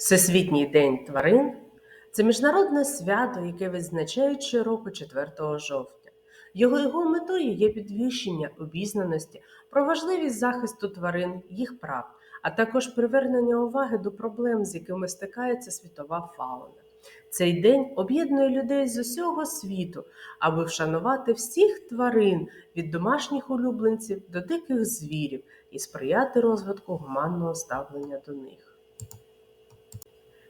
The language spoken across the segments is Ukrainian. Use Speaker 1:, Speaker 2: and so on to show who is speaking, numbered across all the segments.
Speaker 1: Всесвітній день тварин це міжнародне свято, яке відзначають щороку 4 жовтня. Його, його метою є підвищення обізнаності про важливість захисту тварин, їх прав, а також привернення уваги до проблем, з якими стикається світова фауна. Цей день об'єднує людей з усього світу, аби вшанувати всіх тварин від домашніх улюбленців до диких звірів і сприяти розвитку гуманного ставлення до них.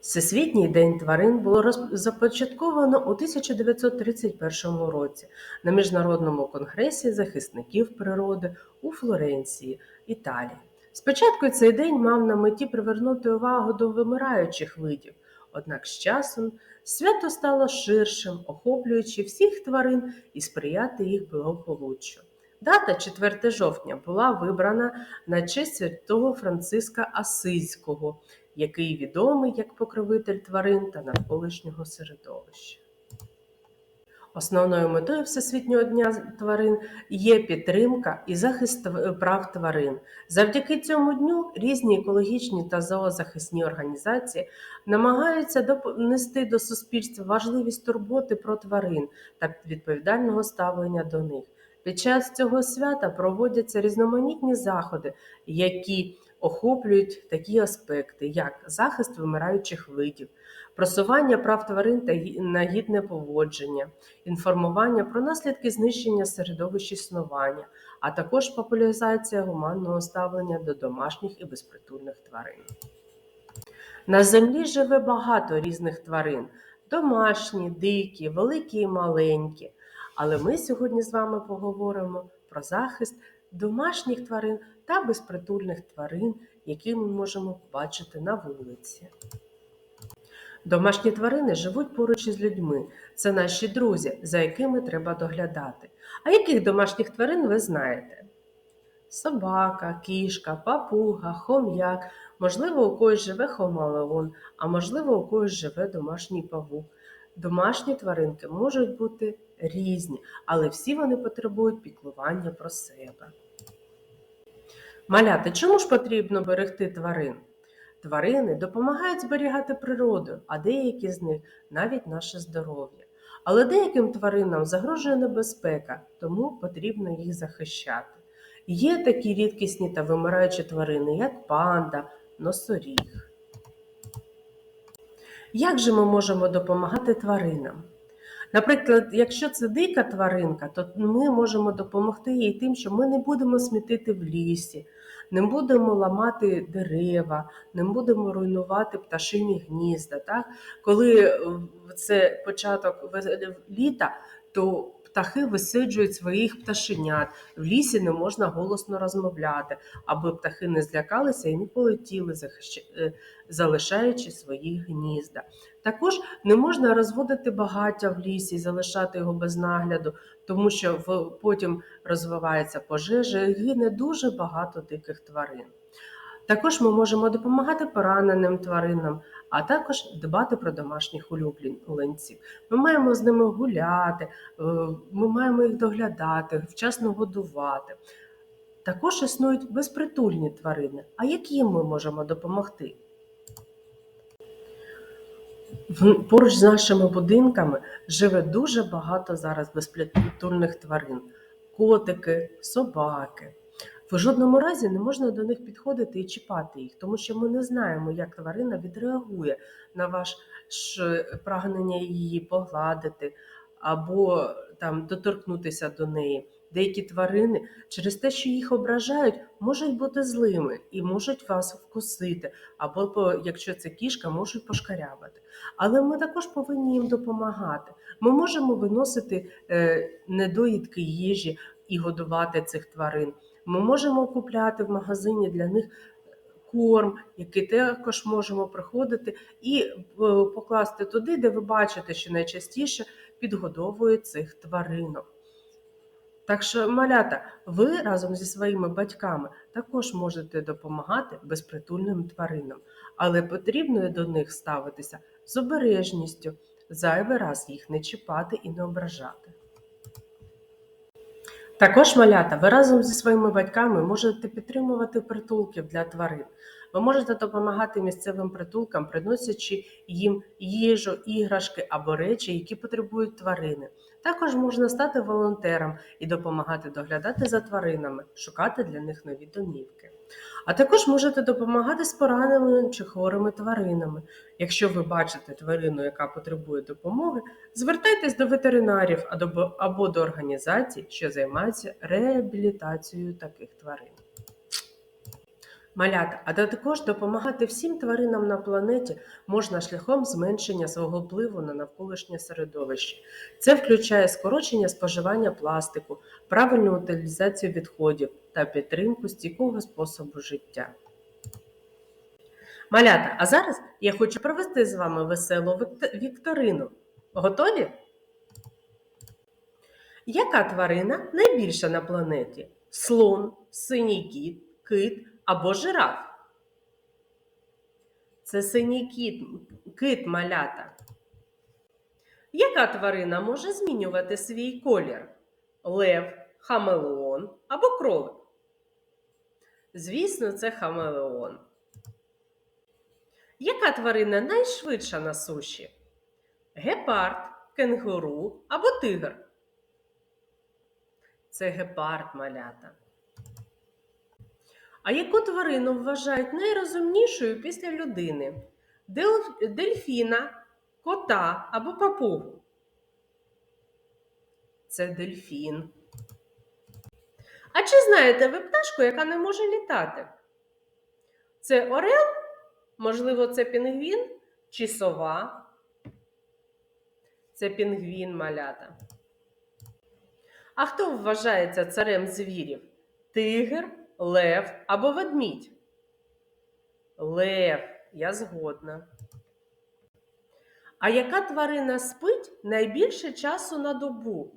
Speaker 1: Всесвітній день тварин було започатковано у 1931 році на Міжнародному конгресі захисників природи у Флоренції, Італія. Спочатку цей день мав на меті привернути увагу до вимираючих видів, однак з часом свято стало ширшим, охоплюючи всіх тварин і сприяти їх благополуччю. Дата 4 жовтня була вибрана на честь святого Франциска Асизького, який відомий як покровитель тварин та навколишнього середовища. Основною метою Всесвітнього дня тварин є підтримка і захист прав тварин. Завдяки цьому дню різні екологічні та зоозахисні організації намагаються донести до суспільства важливість турботи про тварин та відповідального ставлення до них. Під час цього свята проводяться різноманітні заходи, які охоплюють такі аспекти, як захист вимираючих видів, просування прав тварин та гі- на гідне поводження, інформування про наслідки знищення середовищ існування, а також популяризація гуманного ставлення до домашніх і безпритульних тварин. На землі живе багато різних тварин: домашні, дикі, великі і маленькі. Але ми сьогодні з вами поговоримо про захист домашніх тварин та безпритульних тварин, які ми можемо побачити на вулиці. Домашні тварини живуть поруч із людьми. Це наші друзі, за якими треба доглядати. А яких домашніх тварин ви знаєте? Собака, кішка, папуга, хом'як. Можливо, у когось живе хомалеон, а можливо, у когось живе домашній павук. Домашні тваринки можуть бути різні, але всі вони потребують піклування про себе. Маляти, чому ж потрібно берегти тварин? Тварини допомагають зберігати природу, а деякі з них навіть наше здоров'я. Але деяким тваринам загрожує небезпека, тому потрібно їх захищати. Є такі рідкісні та вимираючі тварини, як панда, носоріг. Як же ми можемо допомагати тваринам? Наприклад, якщо це дика тваринка, то ми можемо допомогти їй тим, що ми не будемо смітити в лісі, не будемо ламати дерева, не будемо руйнувати пташині гнізда. Так? Коли е, це початок літа, то птахи висиджують своїх пташенят. В лісі не можна голосно розмовляти, аби птахи не злякалися і не полетіли, е, залишаючи свої гнізда. Також не можна розводити багаття в лісі залишати його без нагляду, тому що в, потім розвивається пожежа і гине дуже багато диких тварин. Також ми можемо допомагати пораненим тваринам, а також дбати про домашніх улюбленців. Ми маємо з ними гуляти, е, ми маємо їх доглядати, вчасно годувати. Також існують безпритульні тварини. А як їм ми можемо допомогти? Поруч з нашими будинками живе дуже багато зараз безпритульних тварин: котики, собаки. В жодному разі не можна до них підходити і чіпати їх, тому що ми не знаємо, як тварина відреагує на ваше прагнення її погладити або там доторкнутися до неї. Деякі тварини через те, що їх ображають, можуть бути злими і можуть вас вкусити, або якщо це кішка, можуть пошкарябати. Але ми також повинні їм допомагати. Ми можемо виносити е, недоїдки їжі і годувати цих тварин. Ми можемо купляти в магазині для них корм, який також можемо приходити і е, покласти туди, де ви бачите, що найчастіше підгодовують цих тваринок. Так що, малята, ви разом зі своїми батьками також можете допомагати безпритульним тваринам, але потрібно до них ставитися з обережністю, зайвий раз їх не чіпати і не ображати. Також, малята, ви разом зі своїми батьками можете підтримувати притулків для тварин. Ви можете допомагати місцевим притулкам, приносячи їм їжу, іграшки або речі, які потребують тварини. Також можна стати волонтером і допомагати доглядати за тваринами, шукати для них нові домівки. А також можете допомагати з пораненими чи хворими тваринами. Якщо ви бачите тварину, яка потребує допомоги, звертайтесь до ветеринарів або- до організацій, що займаються реабілітацією таких тварин. Малята, а також допомагати всім тваринам на планеті можна шляхом зменшення свого впливу на навколишнє середовище. Це включає скорочення споживання пластику, правильну утилізацію відходів та підтримку стійкого способу життя. Малята, а зараз я хочу провести з вами веселу вікторину. Готові? Яка тварина найбільша на планеті? Слон, синій кіт, кит або жираф? Це синій кіт, кит малята. Яка тварина може змінювати свій колір? Лев, хамелеон або кролик? Звісно, це хамелеон. Яка тварина найшвидша на суші? Гепард, кенгуру або тигр? Це гепард малята. А яку тварину вважають найрозумнішою після людини? Дельфіна, кота або папугу? Це дельфін. А чи знаєте ви пташку, яка не може літати? Це орел? Можливо, це пінгвін чи сова? Це пінгвін малята. А хто вважається царем звірів? Тигр, лев або ведмідь? Лев, я згодна. А яка тварина спить найбільше часу на добу?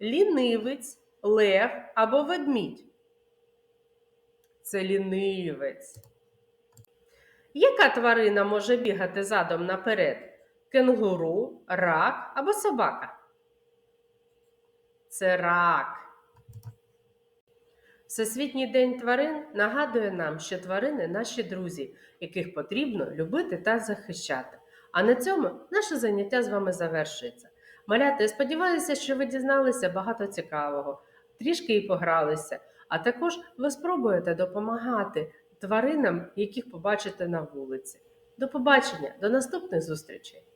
Speaker 1: Лінивець, лев або ведмідь? Це лінивець. Яка тварина може бігати задом наперед? Кенгуру, рак або собака? Це рак. Всесвітній день тварин нагадує нам, що тварини наші друзі, яких потрібно любити та захищати. А на цьому наше заняття з вами завершується. Малята, я сподіваюся, що ви дізналися багато цікавого, трішки і погралися, а також ви спробуєте допомагати тваринам, яких побачите на вулиці. До побачення, до наступних зустрічей!